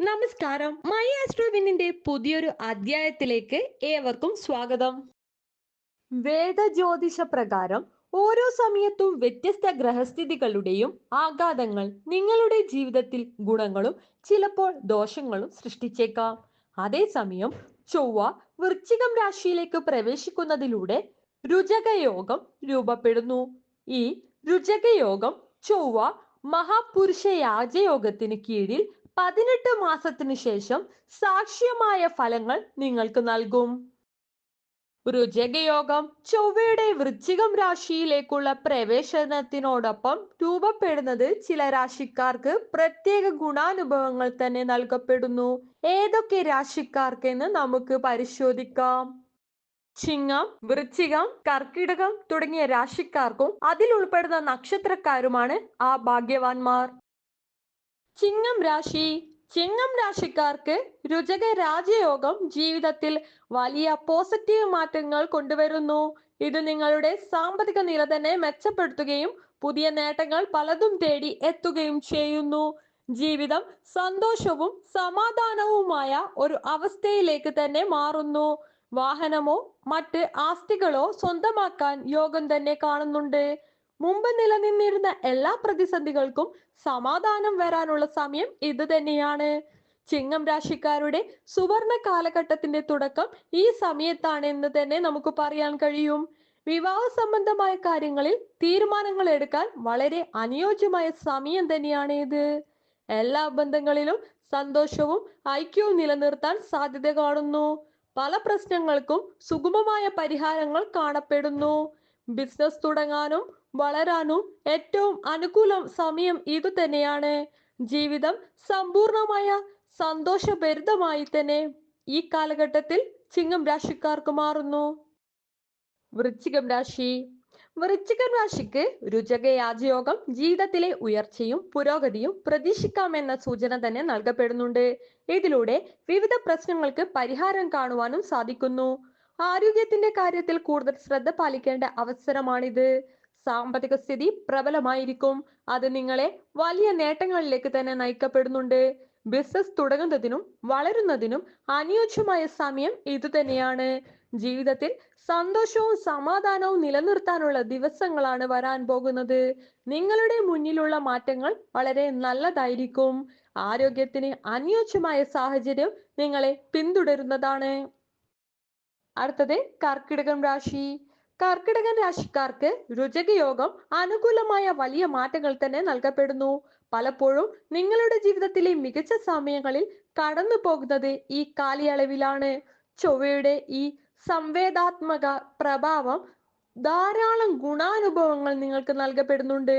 നമസ്കാരം. മൈ ആസ്ട്രോവിനിന്റെ പുതിയൊരു അധ്യായത്തിലേക്ക് ഏവർക്കും സ്വാഗതം. വേദജ്യോതിഷ പ്രകാരം ഓരോ സമയത്തും വ്യത്യസ്ത ഗ്രഹസ്ഥിതികളുടെയും ആഘാതങ്ങൾ നിങ്ങളുടെ ജീവിതത്തിൽ ഗുണങ്ങളും ചിലപ്പോൾ ദോഷങ്ങളും സൃഷ്ടിച്ചേക്കാം. അതേസമയം ചൊവ്വ വൃശ്ചികം രാശിയിലേക്ക് പ്രവേശിക്കുന്നതിലൂടെ രുചകയോഗം രൂപപ്പെടുന്നു. ഈ രുചകയോഗം ചൊവ്വ മഹാപുരുഷ യാജയോഗത്തിന് കീഴിൽ പതിനെട്ട് മാസത്തിനു ശേഷം സാക്ഷ്യമായ ഫലങ്ങൾ നിങ്ങൾക്ക് നൽകും. രുചകയോഗം ചൊവ്വയുടെ വൃശ്ചികം രാശിയിലേക്കുള്ള പ്രവേശനത്തിനോടൊപ്പം രൂപപ്പെടുന്നത് ചില രാശിക്കാർക്ക് പ്രത്യേക ഗുണാനുഭവങ്ങൾ തന്നെ നൽകപ്പെടുന്നു. ഏതൊക്കെ രാശിക്കാർക്കെന്ന് നമുക്ക് പരിശോധിക്കാം. ചിങ്ങം വൃശ്ചികം കർക്കിടകം തുടങ്ങിയ രാശിക്കാർക്കും അതിൽ ഉൾപ്പെടുന്ന നക്ഷത്രക്കാരുമാണ് ആ ഭാഗ്യവാന്മാർ. ചിങ്ങം രാശി. ചിങ്ങം രാശിക്കാർക്ക് രുചക രാജയോഗം ജീവിതത്തിൽ വലിയ പോസിറ്റീവ് മാറ്റങ്ങൾ കൊണ്ടുവരുന്നു. ഇത് നിങ്ങളുടെ സാമ്പത്തിക നില തന്നെ മെച്ചപ്പെടുത്തുകയും പുതിയ നേട്ടങ്ങൾ പലതും തേടി എത്തുകയും ചെയ്യുന്നു. ജീവിതം സന്തോഷവും സമാധാനവുമായ ഒരു അവസ്ഥയിലേക്ക് തന്നെ മാറുന്നു. വാഹനമോ മറ്റ് ആസ്തികളോ സ്വന്തമാക്കാൻ യോഗം തന്നെ കാണുന്നുണ്ട്. മുമ്പ് നിലനിന്നിരുന്ന എല്ലാ പ്രതിസന്ധികൾക്കും സമാധാനം വരാനുള്ള സമയം ഇത് തന്നെയാണ്. ചിങ്ങം രാശിക്കാരുടെ സുവർണ കാലഘട്ടത്തിന്റെ തുടക്കം ഈ സമയത്താണ് എന്ന് തന്നെ നമുക്ക് പറയാൻ കഴിയും. വിവാഹ സംബന്ധമായ കാര്യങ്ങളിൽ തീരുമാനങ്ങൾ എടുക്കാൻ വളരെ അനുയോജ്യമായ സമയം തന്നെയാണ് ഇത്. എല്ലാ ബന്ധങ്ങളിലും സന്തോഷവും ഐക്യവും നിലനിർത്താൻ സാധ്യത കാണുന്നു. പല പ്രശ്നങ്ങൾക്കും സുഗമമായ പരിഹാരങ്ങൾ കാണപ്പെടുന്നു. ബിസിനസ് തുടങ്ങാനും വളരാനും ഏറ്റവും അനുകൂല സമയം ഇത് തന്നെയാണ്. ജീവിതം സമ്പൂർണമായ സന്തോഷഭരിതമായി തന്നെ ഈ കാലഘട്ടത്തിൽ ചിങ്ങം രാശിക്കാർക്ക് മാറുന്നു. വൃശ്ചികം രാശി. വൃശ്ചികം രാശിക്ക് രുചക യാജയോഗം ജീവിതത്തിലെ ഉയർച്ചയും പുരോഗതിയും പ്രതീക്ഷിക്കാമെന്ന സൂചന തന്നെ നൽകപ്പെടുന്നുണ്ട്. ഇതിലൂടെ വിവിധ പ്രശ്നങ്ങൾക്ക് പരിഹാരം കാണുവാനും സാധിക്കുന്നു. ആരോഗ്യത്തിന്റെ കാര്യത്തിൽ കൂടുതൽ ശ്രദ്ധ പാലിക്കേണ്ട അവസരമാണിത്. സാമ്പത്തിക സ്ഥിതി പ്രബലമായിരിക്കും. അത് നിങ്ങളെ വലിയ നേട്ടങ്ങളിലേക്ക് തന്നെ നയിക്കപ്പെടുന്നുണ്ട്. ബിസിനസ് തുടങ്ങുന്നതിനും വളരുന്നതിനും അനുയോജ്യമായ സമയം ഇത് തന്നെയാണ്. ജീവിതത്തിൽ സന്തോഷവും സമാധാനവും നിലനിർത്താനുള്ള ദിവസങ്ങളാണ് വരാൻ പോകുന്നത്. നിങ്ങളുടെ മുന്നിലുള്ള മാറ്റങ്ങൾ വളരെ നല്ലതായിരിക്കും. ആരോഗ്യത്തിന് അനുയോജ്യമായ സാഹചര്യം നിങ്ങളെ പിന്തുടരുന്നതാണ്. അടുത്തത് കർക്കിടകം രാശി. കർക്കിടകൻ രാശിക്കാർക്ക് രുചകയോഗം അനുകൂലമായ വലിയ മാറ്റങ്ങൾ തന്നെ നൽകപ്പെടുന്നു. പലപ്പോഴും നിങ്ങളുടെ ജീവിതത്തിലെ മികച്ച സമയങ്ങളിൽ കടന്നു പോകുന്നത് ഈ കാലയളവിലാണ്. ചൊവ്വയുടെ ഈ സംവേദാത്മക പ്രഭാവം ധാരാളം ഗുണാനുഭവങ്ങൾ നിങ്ങൾക്ക് നൽകപ്പെടുന്നുണ്ട്.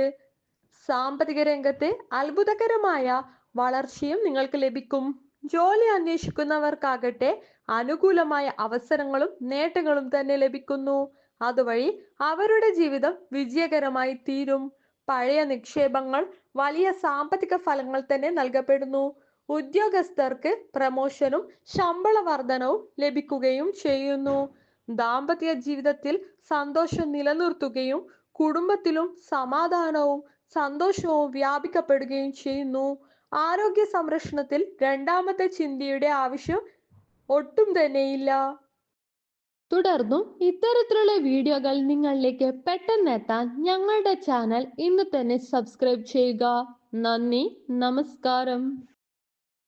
സാമ്പത്തിക രംഗത്ത് അത്ഭുതകരമായ വളർച്ചയും നിങ്ങൾക്ക് ലഭിക്കും. ജോലി അന്വേഷിക്കുന്നവർക്കാകട്ടെ അനുകൂലമായ അവസരങ്ങളും നേട്ടങ്ങളും തന്നെ ലഭിക്കുന്നു. അതുവഴി അവരുടെ ജീവിതം വിജയകരമായി തീരും. പഴയ നിക്ഷേപങ്ങൾ വലിയ സാമ്പത്തിക ഫലങ്ങൾ തന്നെ നൽകപ്പെടുന്നു. ഉദ്യോഗസ്ഥർക്ക് പ്രമോഷനും ശമ്പള വർധനവും ലഭിക്കുകയും ചെയ്യുന്നു. ദാമ്പത്യ ജീവിതത്തിൽ സന്തോഷം നിലനിർത്തുകയും കുടുംബത്തിലും സമാധാനവും സന്തോഷവും വ്യാപിക്കപ്പെടുകയും ചെയ്യുന്നു. ആരോഗ്യ സംരക്ഷണത്തിൽ രണ്ടാമത്തെ ചിന്തയുടെ ആവശ്യം ഒട്ടും തന്നെയില്ല. തുടർന്നും ഇത്തരത്തിലുള്ള വീഡിയോകൾ നിങ്ങളിലേക്ക് പെട്ടെന്ന് എത്താൻ ഞങ്ങളുടെ ചാനൽ ഇന്ന് തന്നെ സബ്സ്ക്രൈബ് ചെയ്യുക. നന്ദി നമസ്കാരം.